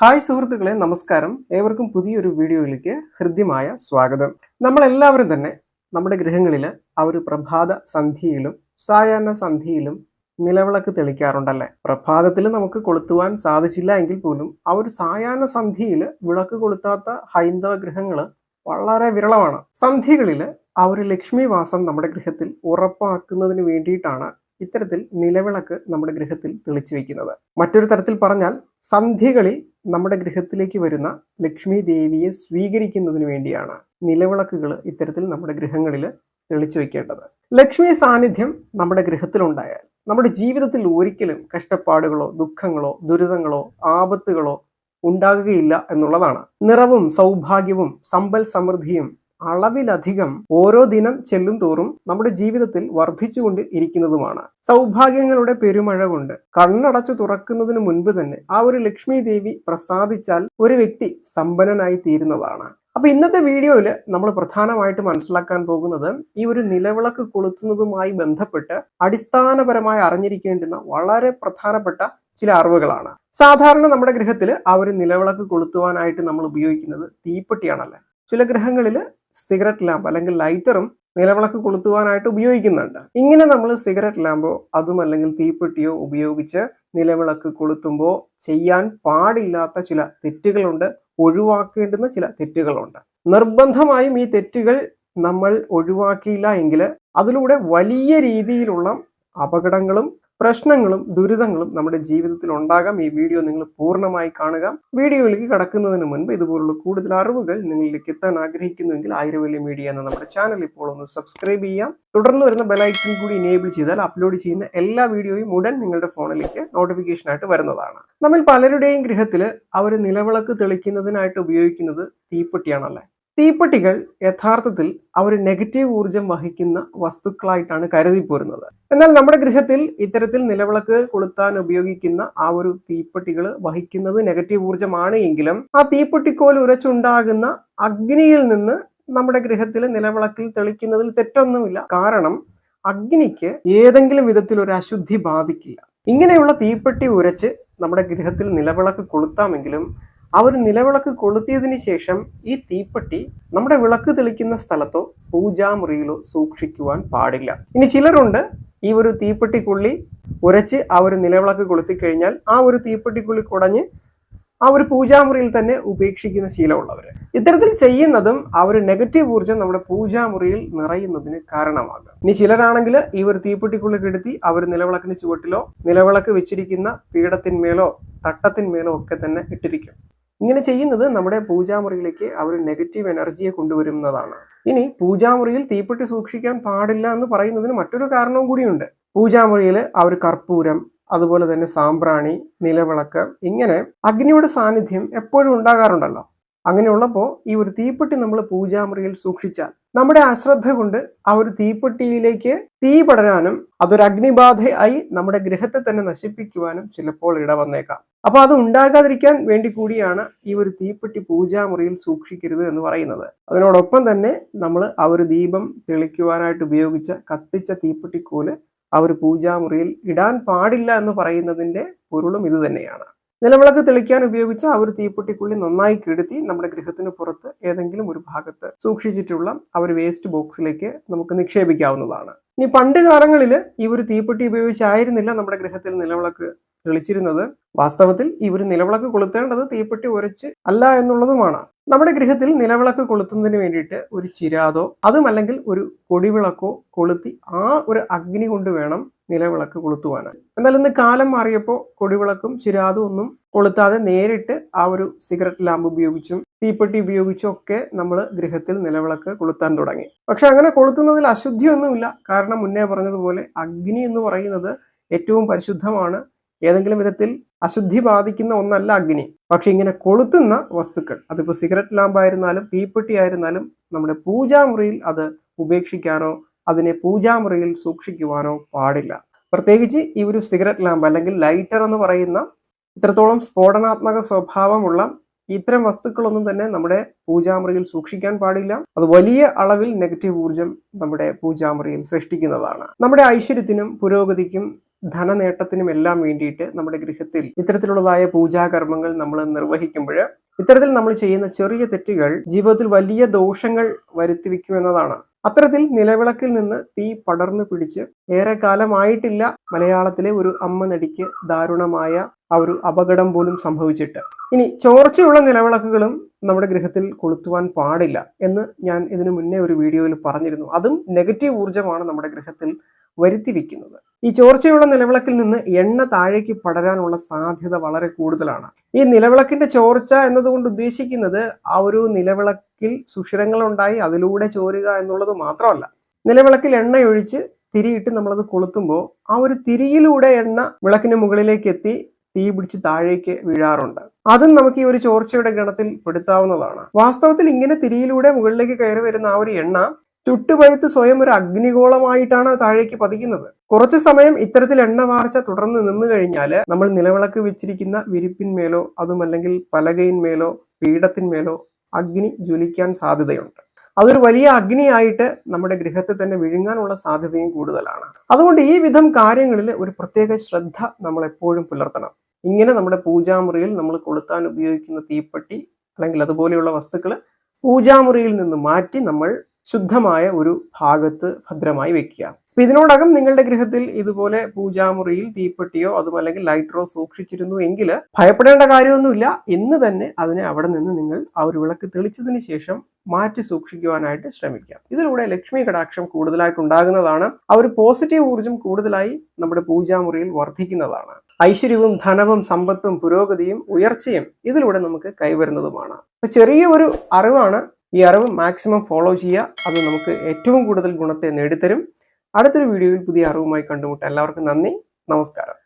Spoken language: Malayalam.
ഹായ് സുഹൃത്തുക്കളെ നമസ്കാരം. ഏവർക്കും പുതിയൊരു വീഡിയോയിലേക്ക് ഹൃദ്യമായ സ്വാഗതം. നമ്മളെല്ലാവരും തന്നെ നമ്മുടെ ഗൃഹങ്ങളിൽ ആ ഒരു പ്രഭാത സന്ധ്യയിലും സായാഹ്ന സന്ധ്യയിലും നിലവിളക്ക് തെളിക്കാറുണ്ടല്ലേ? പ്രഭാതത്തിൽ നമുക്ക് കൊളുത്തുവാൻ സാധിച്ചില്ല എങ്കിൽ പോലും ആ ഒരു സായാഹ്ന സന്ധ്യയിൽ വിളക്ക് കൊളുത്താത്ത ഹൈന്ദവ ഗൃഹങ്ങൾ വളരെ വിരളമാണ്. സന്ധ്യകളിൽ ആ ഒരു ലക്ഷ്മി വാസം നമ്മുടെ ഗൃഹത്തിൽ ഉറപ്പാക്കുന്നതിന് വേണ്ടിയിട്ടാണ് ഇത്തരത്തിൽ നിലവിളക്ക് നമ്മുടെ ഗൃഹത്തിൽ തെളിച്ചു വയ്ക്കുന്നത് മറ്റൊരു തരത്തിൽ പറഞ്ഞാൽ സന്ധ്യകളിൽ നമ്മുടെ ഗൃഹത്തിലേക്ക് വരുന്ന ലക്ഷ്മി ദേവിയെ സ്വീകരിക്കുന്നതിന് വേണ്ടിയാണ് നിലവിളക്കുകൾ ഇത്തരത്തിൽ നമ്മുടെ ഗ്രഹങ്ങളിൽ തെളിച്ചു വയ്ക്കേണ്ടത് ലക്ഷ്മി സാന്നിധ്യം നമ്മുടെ ഗൃഹത്തിലുണ്ടായാൽ നമ്മുടെ ജീവിതത്തിൽ ഒരിക്കലും കഷ്ടപ്പാടുകളോ ദുഃഖങ്ങളോ ദുരിതങ്ങളോ ആപത്തുകളോ ഉണ്ടാകുകയില്ല എന്നുള്ളതാണ്. നിറവും സൗഭാഗ്യവും സമ്പൽ സമൃദ്ധിയും അളവിലധികം ഓരോ ദിനം ചെല്ലും തോറും നമ്മുടെ ജീവിതത്തിൽ വർദ്ധിച്ചുകൊണ്ട് ഇരിക്കുന്നതുമാണ്. സൗഭാഗ്യങ്ങളുടെ പെരുമഴ കൊണ്ട് കണ്ണടച്ചു തുറക്കുന്നതിന് മുൻപ് തന്നെ ആ ഒരു ലക്ഷ്മി ദേവി പ്രസാദിച്ചാൽ ഒരു വ്യക്തി സമ്പന്നനായി തീരുന്നതാണ്. അപ്പൊ ഇന്നത്തെ വീഡിയോയിൽ നമ്മൾ പ്രധാനമായിട്ട് മനസ്സിലാക്കാൻ പോകുന്നത് ഈ ഒരു നിലവിളക്ക് കൊളുത്തുന്നതുമായി ബന്ധപ്പെട്ട് അടിസ്ഥാനപരമായി അറിഞ്ഞിരിക്കേണ്ടുന്ന വളരെ പ്രധാനപ്പെട്ട ചില അറിവുകളാണ്. സാധാരണ നമ്മുടെ ഗൃഹത്തിൽ ആ ഒരു നിലവിളക്ക് കൊളുത്തുവാനായിട്ട് നമ്മൾ ഉപയോഗിക്കുന്നത് തീപ്പെട്ടിയാണല്ലേ? ചില ഗൃഹങ്ങളിൽ സിഗരറ്റ് ലാമ്പ് അല്ലെങ്കിൽ ലൈറ്ററും നിലവിളക്ക് കൊളുത്തുവാനായിട്ട് ഉപയോഗിക്കുന്നുണ്ട്. ഇങ്ങനെ നമ്മൾ സിഗരറ്റ് ലാമ്പോ അതും അല്ലെങ്കിൽ തീപ്പെട്ടിയോ ഉപയോഗിച്ച് നിലവിളക്ക് കൊളുത്തുമ്പോൾ ചെയ്യാൻ പാടില്ലാത്ത ചില തെറ്റുകളുണ്ട് ഒഴിവാക്കേണ്ടുന്ന ചില തെറ്റുകളുണ്ട്. നിർബന്ധമായും ഈ തെറ്റുകൾ നമ്മൾ ഒഴിവാക്കിയില്ല എങ്കിൽ അതിലൂടെ വലിയ രീതിയിലുള്ള അപകടങ്ങളും പ്രശ്നങ്ങളും ദുരിതങ്ങളും നമ്മുടെ ജീവിതത്തിൽ ഉണ്ടാകാം. ഈ വീഡിയോ നിങ്ങൾ പൂർണമായി കാണുക. വീഡിയോയിലേക്ക് കടക്കുന്നതിന് മുൻപ് ഇതുപോലുള്ള കൂടുതൽ അറിവുകൾ നിങ്ങളിലേക്ക് എത്താൻ ആഗ്രഹിക്കുന്നുവെങ്കിൽ ആയിരവല്യ മീഡിയ എന്ന നമ്മുടെ ചാനൽ ഇപ്പോൾ ഒന്ന് സബ്സ്ക്രൈബ് ചെയ്യാം. തുടർന്ന് വരുന്ന ബെലൈക്കൺ കൂടി ഇനേബിൾ ചെയ്താൽ അപ്ലോഡ് ചെയ്യുന്ന എല്ലാ വീഡിയോയും ഉടൻ നിങ്ങളുടെ ഫോണിലേക്ക് നോട്ടിഫിക്കേഷൻ ആയിട്ട് വരുന്നതാണ്. നമ്മൾ പലരുടെയും ഗൃഹത്തിൽ അവർ നിലവിളക്ക് തെളിക്കുന്നതിനായിട്ട് ഉപയോഗിക്കുന്നത് തീപ്പെട്ടിയാണല്ലേ? തീപ്പെട്ടികൾ യഥാർത്ഥത്തിൽ അവർ നെഗറ്റീവ് ഊർജം വഹിക്കുന്ന വസ്തുക്കളായിട്ടാണ് കരുതി പോരുന്നത്. എന്നാൽ നമ്മുടെ ഗൃഹത്തിൽ ഇത്തരത്തിൽ നിലവിളക്ക് കൊളുത്താൻ ഉപയോഗിക്കുന്ന ആ ഒരു തീപ്പെട്ടികൾ വഹിക്കുന്നത് നെഗറ്റീവ് ഊർജമാണ് എങ്കിലും ആ തീപ്പെട്ടിക്കോൽ ഉരച്ചുണ്ടാകുന്ന അഗ്നിയിൽ നിന്ന് നമ്മുടെ ഗൃഹത്തിൽ നിലവിളക്കിൽ തെളിക്കുന്നതിൽ തെറ്റൊന്നുമില്ല. കാരണം അഗ്നിക്ക് ഏതെങ്കിലും വിധത്തിൽ ഒരു അശുദ്ധി ബാധിക്കില്ല. ഇങ്ങനെയുള്ള തീപ്പെട്ടി ഉരച്ച് നമ്മുടെ ഗൃഹത്തിൽ നിലവിളക്ക് കൊളുത്താമെങ്കിലും ആ ഒരു നിലവിളക്ക് കൊളുത്തിയതിന് ശേഷം ഈ തീപ്പെട്ടി നമ്മുടെ വിളക്ക് തെളിക്കുന്ന സ്ഥലത്തോ പൂജാമുറിയിലോ സൂക്ഷിക്കുവാൻ പാടില്ല. ഇനി ചിലരുണ്ട് ഈ ഒരു തീപ്പെട്ടിക്കുള്ളി ഉരച്ച് ആ ഒരു നിലവിളക്ക് കൊളുത്തി കഴിഞ്ഞാൽ ആ ഒരു തീപ്പെട്ടിക്കുള്ളി കുടഞ്ഞ് ആ ഒരു പൂജാമുറിയിൽ തന്നെ ഉപേക്ഷിക്കുന്ന ശീലമുള്ളവർ ഇത്തരത്തിൽ ചെയ്യുന്നതും ആ ഒരു നെഗറ്റീവ് ഊർജം നമ്മുടെ പൂജാമുറിയിൽ നിറയുന്നതിന് കാരണമാകും. ഇനി ചിലരാണെങ്കിൽ ഈ ഒരു തീപ്പെട്ടിക്കുള്ളി കെടുത്തി അവർ നിലവിളക്കിന് ചുവട്ടിലോ നിലവിളക്ക് വെച്ചിരിക്കുന്ന പീഠത്തിന്മേലോ തട്ടത്തിന്മേലോ ഒക്കെ തന്നെ ഇട്ടിരിക്കും. ഇങ്ങനെ ചെയ്യുന്നത് നമ്മുടെ പൂജാമുറിയിലേക്ക് ആ ഒരു നെഗറ്റീവ് എനർജിയെ കൊണ്ടുവരുന്നതാണ്. ഇനി പൂജാമുറിയിൽ തീപ്പെട്ടി സൂക്ഷിക്കാൻ പാടില്ല എന്ന് പറയുന്നതിന് മറ്റൊരു കാരണവും കൂടിയുണ്ട്. പൂജാമുറിയിൽ ആ ഒരു കർപ്പൂരം അതുപോലെ തന്നെ സാമ്പ്രാണി നിലവിളക്ക് ഇങ്ങനെ അഗ്നിയുടെ സാന്നിധ്യം എപ്പോഴും ഉണ്ടാകാറുണ്ടല്ലോ. അങ്ങനെയുള്ളപ്പോൾ ഈ ഒരു തീപ്പെട്ടി നമ്മൾ പൂജാമുറിയിൽ സൂക്ഷിച്ചാൽ നമ്മുടെ അശ്രദ്ധ കൊണ്ട് ആ ഒരു തീപ്പെട്ടിയിലേക്ക് തീ പടരാനും അതൊരു അഗ്നിബാധയായി നമ്മുടെ ഗൃഹത്തെ തന്നെ നശിപ്പിക്കുവാനും ചിലപ്പോൾ ഇടവന്നേക്കാം അപ്പൊ അത് ഉണ്ടാകാതിരിക്കാൻ വേണ്ടി കൂടിയാണ് ഈ ഒരു തീപ്പെട്ടി പൂജാമുറിയിൽ സൂക്ഷിക്കരുത് എന്ന് പറയുന്നത്. അതിനോടൊപ്പം തന്നെ നമ്മൾ ആ ഒരു ദീപം തെളിക്കുവാനായിട്ട് ഉപയോഗിച്ച കത്തിച്ച തീപ്പെട്ടിക്കോൽ ആ ഒരു പൂജാമുറിയിൽ ഇടാൻ പാടില്ല എന്ന് പറയുന്നതിന്റെ പൊരുളും ഇത് തന്നെയാണ്. നിലവിളക്ക് തെളിക്കാൻ ഉപയോഗിച്ച ആ ഒരു തീപ്പൊട്ടിക്കുള്ളി നന്നായി കെടുത്തി നമ്മുടെ ഗൃഹത്തിന് പുറത്ത് ഏതെങ്കിലും ഒരു ഭാഗത്ത് സൂക്ഷിച്ചിട്ടുള്ള ആ ഒരു വേസ്റ്റ് ബോക്സിലേക്ക് നമുക്ക് നിക്ഷേപിക്കാവുന്നതാണ്. ഇനി പണ്ട് കാലങ്ങളിൽ ഈ ഒരു തീപ്പെട്ടി ഉപയോഗിച്ചായിരുന്നില്ല നമ്മുടെ ഗൃഹത്തിൽ നിലവിളക്ക് തെളിച്ചിരുന്നത് വാസ്തവത്തിൽ ഒരു നിലവിളക്ക് കൊളുത്തേണ്ടത് തീപ്പെട്ടി ഉരച്ച് അല്ല എന്നുള്ളതുമാണ്. നമ്മുടെ ഗൃഹത്തിൽ നിലവിളക്ക് കൊളുത്തുന്നതിന് വേണ്ടിയിട്ട് ഒരു ചിരാതോ അതുമല്ലെങ്കിൽ ഒരു കൊടിവിളക്കോ കൊളുത്തി ആ ഒരു അഗ്നി കൊണ്ട് വേണം നിലവിളക്ക് കൊളുത്തുവാൻ. എന്നാൽ ഇന്ന് കാലം മാറിയപ്പോൾ കൊടിവിളക്കും ചിരാതും ഒന്നും കൊളുത്താതെ നേരിട്ട് ആ ഒരു സിഗരറ്റ് ലാമ്പ് ഉപയോഗിച്ചും തീപ്പെട്ടി ഉപയോഗിച്ചും ഒക്കെ നമ്മൾ ഗൃഹത്തിൽ നിലവിളക്ക് കൊളുത്താൻ തുടങ്ങി. പക്ഷെ അങ്ങനെ കൊളുത്തുന്നതിൽ അശുദ്ധിയൊന്നുമില്ല. കാരണം മുന്നേ പറഞ്ഞതുപോലെ അഗ്നി എന്ന് പറയുന്നത് ഏറ്റവും പരിശുദ്ധമാണ്. ഏതെങ്കിലും വിധത്തിൽ അശുദ്ധി ബാധിക്കുന്ന ഒന്നല്ല അഗ്നി. പക്ഷെ ഇങ്ങനെ കൊളുത്തുന്ന വസ്തുക്കൾ അതിപ്പോൾ സിഗരറ്റ് ലാമ്പായിരുന്നാലും തീപ്പെട്ടി ആയിരുന്നാലും നമ്മുടെ പൂജാമുറിയിൽ അത് ഉപേക്ഷിക്കാനോ അതിനെ പൂജാമുറിയിൽ സൂക്ഷിക്കുവാനോ പാടില്ല. പ്രത്യേകിച്ച് ഈ ഒരു സിഗരറ്റ് ലാമ്പ് അല്ലെങ്കിൽ ലൈറ്റർ എന്ന് പറയുന്ന ഇത്രത്തോളം സ്ഫോടനാത്മക സ്വഭാവമുള്ള ഇത്തരം വസ്തുക്കളൊന്നും തന്നെ നമ്മുടെ പൂജാമുറിയിൽ സൂക്ഷിക്കാൻ പാടില്ല. അത് വലിയ അളവിൽ നെഗറ്റീവ് ഊർജം നമ്മുടെ പൂജാമുറിയിൽ സൃഷ്ടിക്കുന്നതാണ്. നമ്മുടെ ഐശ്വര്യത്തിനും പുരോഗതിക്കും ധനനേട്ടത്തിനും എല്ലാം വേണ്ടിയിട്ട് നമ്മുടെ ഗൃഹത്തിൽ ഇത്തരത്തിലുള്ളതായ പൂജാകർമ്മങ്ങൾ നമ്മൾ നിർവഹിക്കുമ്പോൾ ഇത്തരത്തിൽ നമ്മൾ ചെയ്യുന്ന ചെറിയ തെറ്റുകൾ ജീവിതത്തിൽ വലിയ ദോഷങ്ങൾ വരുത്തി വയ്ക്കുമെന്നതാണ് അത്തരത്തിൽ നിലവിളക്കിൽ നിന്ന് തീ പടർന്നു പിടിച്ച് ഏറെ കാലമായിട്ടില്ല മലയാളത്തിലെ ഒരു അമ്മ നടിക്ക് ദാരുണമായ ആ ഒരു അപകടം പോലും സംഭവിച്ചിട്ട്. ഇനി ചോർച്ചയുള്ള നിലവിളക്കുകളും നമ്മുടെ ഗൃഹത്തിൽ കൊളുത്തുവാൻ പാടില്ല എന്ന് ഞാൻ ഇതിനു മുന്നേ ഒരു വീഡിയോയിൽ പറഞ്ഞിരുന്നു. അതും നെഗറ്റീവ് ഊർജമാണ് നമ്മുടെ ഗൃഹത്തിൽ വരുത്തി വെക്കുന്നത്. ഈ ചോർച്ചയുള്ള നിലവിളക്കിൽ നിന്ന് എണ്ണ താഴേക്ക് പടരാനുള്ള സാധ്യത വളരെ കൂടുതലാണ്. ഈ നിലവിളക്കിന്റെ ചോർച്ച എന്നതുകൊണ്ട് ഉദ്ദേശിക്കുന്നത് ആ ഒരു നിലവിളക്കിൽ സുഷിരങ്ങൾ ഉണ്ടായി അതിലൂടെ ചോരുക എന്നുള്ളത് മാത്രമല്ല. നിലവിളക്കിൽ എണ്ണയൊഴിച്ച് തിരിയിട്ട് നമ്മളത് കൊളുത്തുമ്പോൾ ആ ഒരു തിരിയിലൂടെ എണ്ണ വിളക്കിന് മുകളിലേക്ക് എത്തി തീ പിടിച്ച് താഴേക്ക് വീഴാറുണ്ട്. അതും നമുക്ക് ഈ ഒരു ചോർച്ചയുടെ ഗണത്തിൽ പെടുത്താവുന്നതാണ്. വാസ്തവത്തിൽ ഇങ്ങനെ തിരിയിലൂടെ മുകളിലേക്ക് കയറി വരുന്ന ആ ഒരു എണ്ണ ചുട്ടുപഴുത്ത് സ്വയം ഒരു അഗ്നിഗോളമായിട്ടാണ് താഴേക്ക് പതിക്കുന്നത്. കുറച്ചു സമയം ഇത്തരത്തിൽ എണ്ണ വാർച്ച തുടർന്ന് നിന്നു കഴിഞ്ഞാൽ നമ്മൾ നിലവിളക്ക് വെച്ചിരിക്കുന്ന വിരിപ്പിന്മേലോ അതുമല്ലെങ്കിൽ പലകയിന്മേലോ പീഠത്തിന്മേലോ അഗ്നി ജ്വലിക്കാൻ സാധ്യതയുണ്ട്. അതൊരു വലിയ അഗ്നിയായിട്ട് നമ്മുടെ ഗൃഹത്തെ തന്നെ വിഴുങ്ങാനുള്ള സാധ്യതയും കൂടുതലാണ്. അതുകൊണ്ട് ഈ വിധം കാര്യങ്ങളിൽ ഒരു പ്രത്യേക ശ്രദ്ധ നമ്മൾ എപ്പോഴും പുലർത്തണം. ഇങ്ങനെ നമ്മുടെ പൂജാമുറിയിൽ നമ്മൾ കൊളുത്താൻ ഉപയോഗിക്കുന്ന തീപ്പെട്ടി അല്ലെങ്കിൽ അതുപോലെയുള്ള വസ്തുക്കൾ പൂജാമുറിയിൽ നിന്ന് മാറ്റി നമ്മൾ ശുദ്ധമായ ഒരു ഭാഗത്ത് ഭദ്രമായി വെക്കുക. അപ്പൊ ഇതിനോടകം നിങ്ങളുടെ ഗൃഹത്തിൽ ഇതുപോലെ പൂജാമുറിയിൽ തീപ്പെട്ടിയോ അതുമല്ലെങ്കിൽ ലൈറ്ററോ സൂക്ഷിച്ചിരുന്നു എങ്കിൽ ഭയപ്പെടേണ്ട കാര്യമൊന്നുമില്ല. ഇന്ന് തന്നെ അതിനെ അവിടെ നിന്ന് നിങ്ങൾ ആ ഒരു വിളക്ക് തെളിച്ചതിന് ശേഷം മാറ്റി സൂക്ഷിക്കുവാനായിട്ട് ശ്രമിക്കാം. ഇതിലൂടെ ലക്ഷ്മി കടാക്ഷം കൂടുതലായിട്ട് ഉണ്ടാകുന്നതാണ്. ആ ഒരു പോസിറ്റീവ് ഊർജം കൂടുതലായി നമ്മുടെ പൂജാമുറിയിൽ വർദ്ധിക്കുന്നതാണ്. ഐശ്വര്യവും ധനവും സമ്പത്തും പുരോഗതിയും ഉയർച്ചയും ഇതിലൂടെ നമുക്ക് കൈവരുന്നതുമാണ്. അപ്പൊ ചെറിയ ഒരു അറിവാണ്. ഈ അറിവ് മാക്സിമം ഫോളോ ചെയ്യുക. അത് നമുക്ക് ഏറ്റവും കൂടുതൽ ഗുണത്തെ നേടിത്തരും. അടുത്തൊരു വീഡിയോയിൽ പുതിയ അറിവുമായി കണ്ടുമുട്ടാം എല്ലാവർക്കും നന്ദി. നമസ്കാരം.